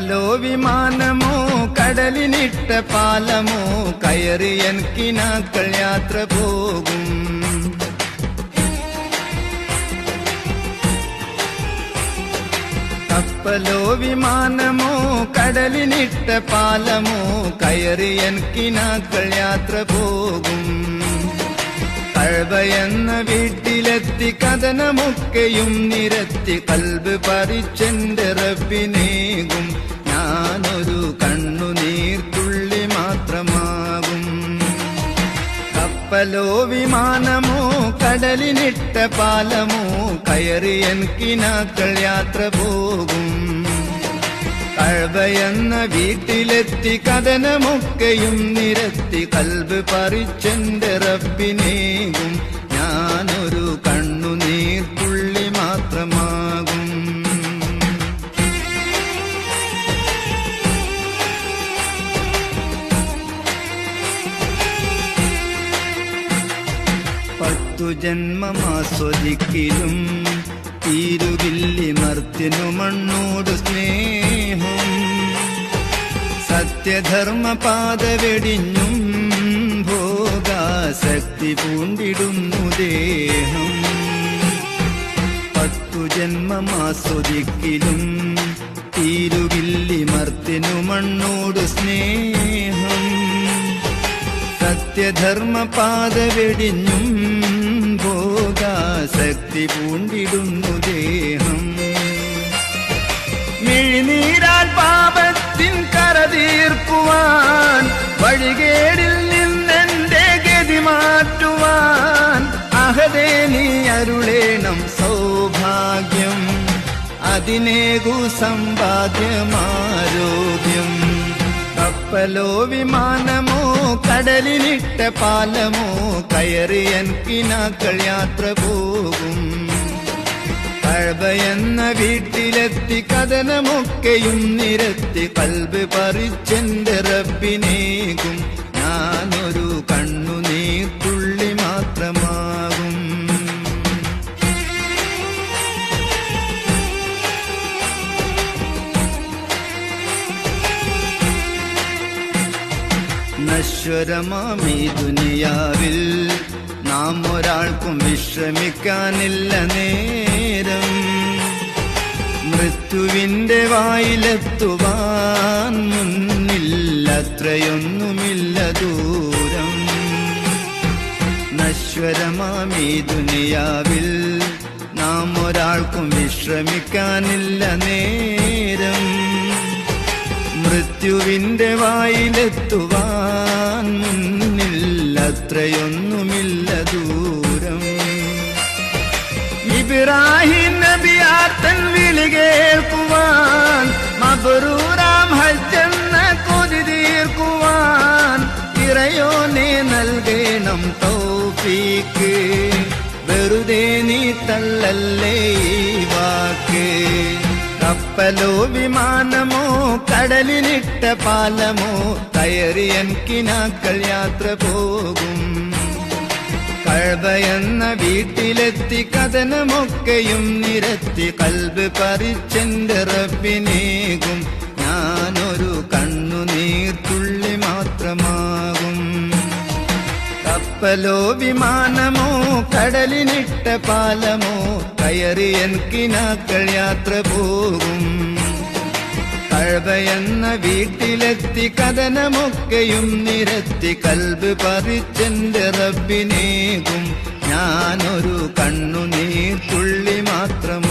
കപ്പലോ വിമാനമോ കടലിനിട്ട പാലമോ കയറിയൻ കിനാക്കൾ യാത്ര പോകും കപ്പലോ വിമാനമോ കടലിനിട്ട പാലമോ കയറിയൻ കിനാക്കൾ യാത്ര പോകും കഴവയെന്ന വീട്ടിലെത്തി കഥനമൊക്കെയും നിരത്തി കൽബ് പറിച്ചെന്റെ റബ്ബിനേകും കപ്പലോ വിമാനമോ കടലിനിട്ട പാലമോ കയറി കിനാക്കൾ യാത്ര പോകും. കഴവയെന്ന വീട്ടിലെത്തി കഥനമൊക്കെയും നിരത്തി കൽബ് പറിച്ചെന്റെ റബ്ബിനേകും. ഞാനൊരു കണ്ണുനീർത്തുള്ളി മാത്രമാകും. പത്തു ജന്മമാസ്വദിക്കിലും തീരുവില്ലി മർത്തിനു മണ്ണോട് സ്നേഹം. സത്യധർമ്മ പാത വെടിഞ്ഞും ഭോഗാസക്തി പൂണ്ടിടുന്നു ദേഹം. പത്തു ജന്മമാസ്വദിക്കിലും തീരുവില്ലി മർത്തിനു മണ്ണോട് സ്നേഹം. സത്യധർമ്മ പാത വെടിഞ്ഞും ഭോഗാസക്തി പൂണ്ടിടുന്നു ദേഹം. മിഴിനീരാൽ പാപത്തിൻ കരതീർക്കുവാൻ വഴികേടിൽ നിന്നെന്റെ ഗതി മാറ്റുവാൻ അഹദേ നീ അരുളേണം സൗഭാഗ്യം. അതിനേകു സമ്പാദ്യമാരോഗ്യം. കപ്പലോ വിമാനമോ കടലിനിട്ട പാലമോ കയറിയൻ കിനാക്കൾ യാത്ര പോകും. എന്ന വീട്ടിലെത്തി കഥനമൊക്കെയും നിരത്തി കൽബ് പറിച്ചെന്റെ റബ്ബിനേകും. ഞാനൊരു കണ്ണുനീർത്തുള്ളി നശ്വരമാമീ ദുനിയാവിൽ നാം ഒരാൾക്കും വിശ്രമിക്കാനില്ല നേരം. മൃത്യുവിന്റെ വായിലെത്തുവാൻ മുന്നില്ല അത്രയൊന്നുമില്ല ദൂരം. ഈ ദുനിയാവിൽ നാം ഒരാൾക്കും വിശ്രമിക്കാനില്ല നേരം. മൃത്യുവിന്റെ വായിലെത്തുവാൻ അത്രയൊന്നുമില്ല ദൂരം. ഇബ്രാഹിം നബിയാ വിളി കേൾക്കുവാൻ മബറൂറാം ഹജ്ജെന്ന കൊതി തീർക്കുവാൻ ഇറയോനെ നൽകണം തൗഫീക്ക്. വെറുതെ നീ തള്ളല്ലേ വാക്ക്. കപ്പലോ വിമാനമോ കടലിലിട്ട പാലമോ കയറിയൻ കിനാക്കൾ യാത്ര പോകും. കഴവയെന്ന വീട്ടിലെത്തി കഥനമൊക്കെയും നിരത്തി കൽബ് പറിച്ചെന്റെ റബ്ബിനേകും കപ്പലോ വിമാനമോ കടലിനിട്ട പാലമോ കയറി കിനാക്കൾ യാത്ര പോകും. കഴവയെന്ന വീട്ടിലെത്തി കഥനമൊക്കെയും നിരത്തി കൽബ് പറിച്ചെന്റെ റബ്ബിനേകും. ഞാനൊരു കണ്ണുനീർ തുള്ളി മാത്രം